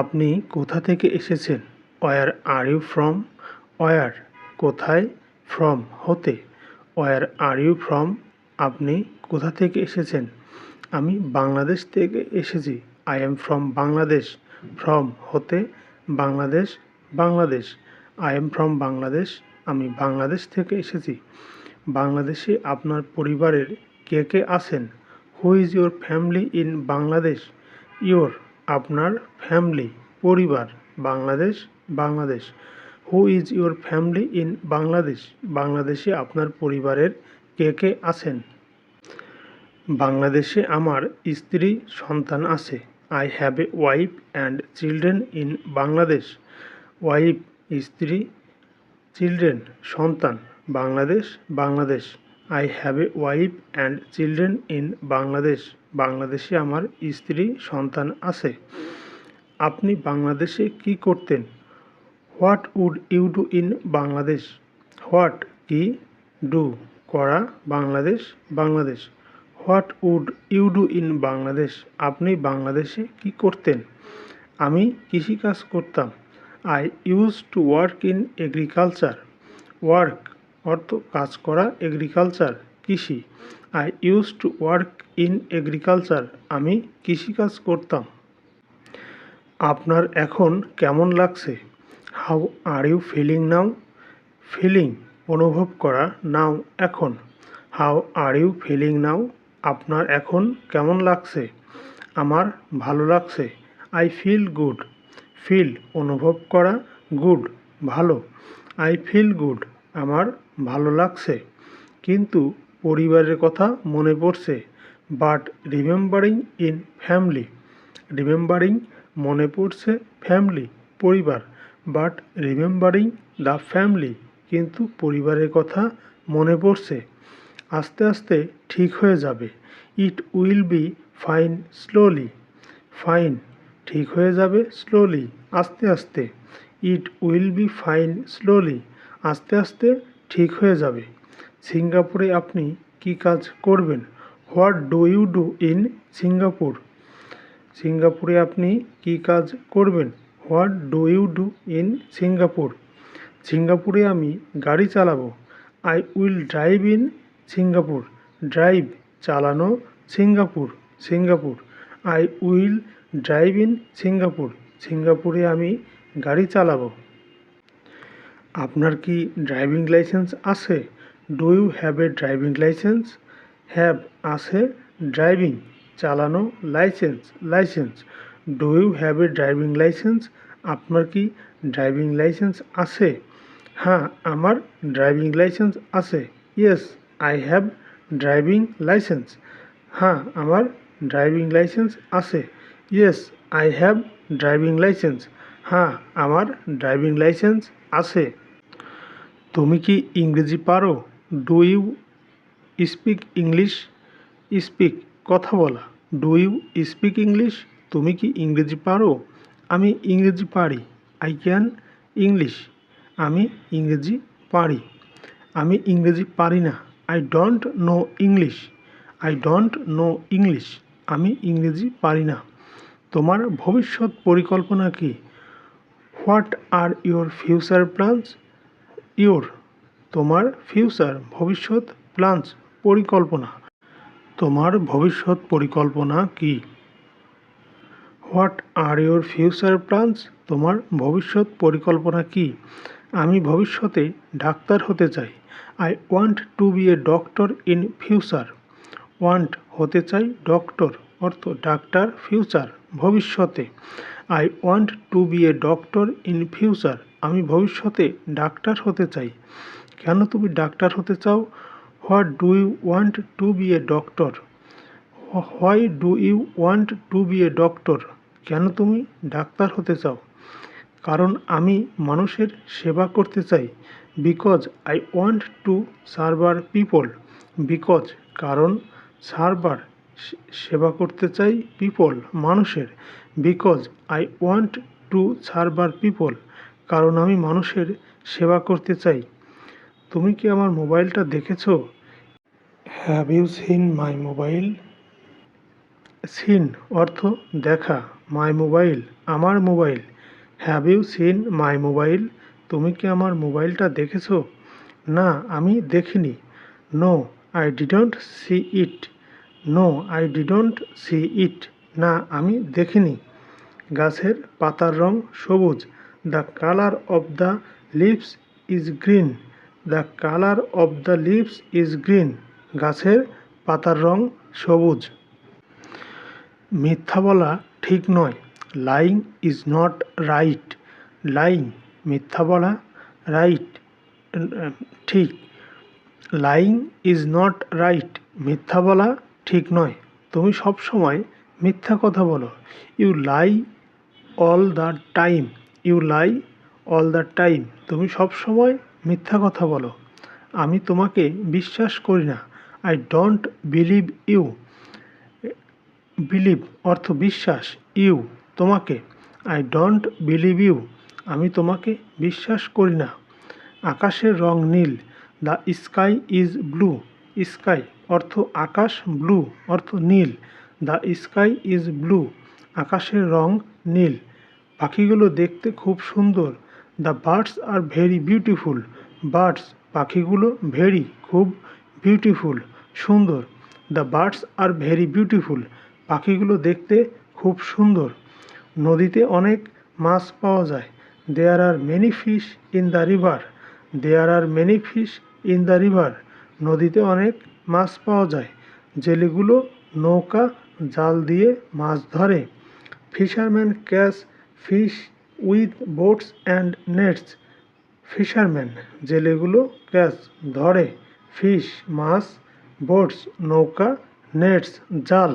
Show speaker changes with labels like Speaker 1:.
Speaker 1: আপনি কোথা থেকে এসেছেন? Where are you from where কোথায়? ফ্রম হতে? ওয়ার আর ইউ ফ্রম আপনি কোথা থেকে এসেছেন? আমি বাংলাদেশ থেকে এসেছি। I am from Bangladesh from হতে? Bangladesh? Bangladesh. I am from Bangladesh আমি বাংলাদেশ থেকে এসেছি। বাংলাদেশে আপনার পরিবারের কে কে আছেন? Who is your family in Bangladesh your আপনার ফ্যামিলি পরিবার, Bangladesh Bangladesh. Who is your family in Bangladesh বাংলাদেশে আপনার পরিবারের কে কে আছেন? বাংলাদেশে আমার স্ত্রী, সন্তান আছে। I have a wife and children in Bangladesh wife স্ত্রী চিলড্রেন সন্তান। Bangladesh Bangladesh. I have a wife and children in Bangladesh বাংলাদেশে আমার স্ত্রী সন্তান আছে। আপনি বাংলাদেশে কি করতেন? What would you do in Bangladesh? What কি ডু করা Bangladesh? Bangladesh. What would you do in Bangladesh? আপনি বাংলাদেশে কি করতেন? আমি কৃষিকাজ করতাম। I use to work in agriculture. Work অর্থ কাজ করা এগ্রিকালচার, কৃষি। I use to work in agriculture আমি কৃষিকাজ করতাম। আপনার এখন কেমন লাগছে? How are you feeling now feeling অনুভব করা নাও এখন। How are you feeling now আপনার এখন কেমন লাগছে? আমার ভালো লাগছে। আই ফিল গুড ফিল অনুভব করা গুড ভালো। আই ফিল গুড আমার ভালো লাগছে। কিন্তু পরিবারের কথা মনে পড়ছে but remembering in family remembering মনে পড়ছে ফ্যামিলি পরিবার বাট রিমেম্বারিং দ্য ফ্যামিলি কিন্তু পরিবারের কথা মনে পড়ছে। আস্তে আস্তে ঠিক হয়ে যাবে। It will be fine slowly fine ঠিক হয়ে যাবে স্লোলি আস্তে আস্তে। It will be fine slowly আস্তে আস্তে ঠিক হয়ে যাবে। সিঙ্গাপুরে আপনি কি কাজ করবেন? What do you do in Singapore? সিঙ্গাপুরে আপনি কি কাজ করবেন? What do you do in Singapore? সিঙ্গাপুরে আমি গাড়ি চালাবো। I will drive in Singapore. Drive, চালানো Singapore Singapore. I will drive in Singapore. সিঙ্গাপুরে আমি গাড়ি চালাবো। আপনার কি ড্রাইভিং লাইসেন্স আছে? Do you have a driving licence have আছে ড্রাইভিং চালানো licence licence do you have a driving licence আপনার কি ড্রাইভিং লাইসেন্স আছে? হ্যাঁ আমার ড্রাইভিং লাইসেন্স আছে। Yes I have driving licence হ্যাঁ আমার ড্রাইভিং লাইসেন্স আছে। Yes I have driving licence হ্যাঁ আমার ড্রাইভিং লাইসেন্স আছে। তুমি কি ইংরেজি পারো? Do you speak English speak কথা বলা। ডু ইউ স্পিক ইংলিশ তুমি কি ইংরেজি পারো? আমি ইংরেজি পারি। আই ক্যান ইংলিশ আমি ইংরেজি পারি। আমি ইংরেজি পারি না। I don't know English I don't know English আমি ইংরেজি পারি না। তোমার ভবিষ্যৎ পরিকল্পনা কি? What are your future plans your তোমার ফিউচার ভবিষ্যৎ প্ল্যানস পরিকল্পনা। তোমার ভবিষ্যৎ পরিকল্পনা কি? What are your future plans তোমার ভবিষ্যৎ পরিকল্পনা কি? আমি ভবিষ্যতে ডাক্তার হতে চাই। I want to be a doctor in future want হতে চাই ডক্টর অর্থ ডাক্তার ফিউচার ভবিষ্যতে। I want to be a doctor in future আমি ভবিষ্যতে ডাক্তার হতে চাই। কেন তুমি ডাক্তার হতে চাও? What do you want to be a doctor? Why do you want to be a doctor? কেন তুমি ডাক্তার হতে চাও? কারণ আমি মানুষের সেবা করতে চাই। Because I want to server people. Because, কারণ সার্ভার সেবা করতে চাই পিপল, মানুষের। Because I want to server people. কারণ আমি মানুষের সেবা করতে চাই। তুমি কি আমার মোবাইলটা দেখেছ? Have you seen my mobile seen অর্থ দেখা মাই মোবাইল আমার mobile have you seen my mobile তুমি কি আমার মোবাইলটা দেখেছ? না, আমি দেখিনি। No I didn't see it no I didn't see it না, আমি দেখিনি। গাছের পাতার রং সবুজ। The colour of the leaves is green the colour of the leaves is green গাছের পাতার রং সবুজ। মিথ্যা বলা ঠিক নয়। Lying is not right lying মিথ্যা বলা রাইট ঠিক। লাইং ইজ নট রাইট মিথ্যা বলা ঠিক নয়। তুমি সব সময় মিথ্যা কথা বলো। You lie all the time you lie all the time তুমি সব সময় মিথ্যা কথা বলো। আমি তোমাকে বিশ্বাস করি না। I don't believe you believe অর্থ বিশ্বাস। ইউ তোমাকে। আই ডোন্ট বিলিভ ইউ আমি তোমাকে বিশ্বাস করি না। আকাশের রং নীল। The sky is blue sky অর্থ আকাশ ব্লু অর্থ নীল। দ্য স্কাই ইজ ব্লু আকাশের রং নীল। পাখিগুলো দেখতে খুব সুন্দর। The birds are very beautiful birds পাখিগুলো ভেরি খুব বিউটিফুল সুন্দর। The birds are very beautiful পাখিগুলো দেখতে খুব সুন্দর। নদীতে অনেক মাছ পাওয়া যায়। There are many fish in the river there are many fish in the river নদীতে অনেক মাছ পাওয়া যায়। জেলেগুলো নৌকা, জাল দিয়ে মাছ ধরে। Fisherman catch fish with boats and nets fisherman জেলেগুলো catch ধরে ফিশ মাছ বোটস নৌকা নেটস জাল।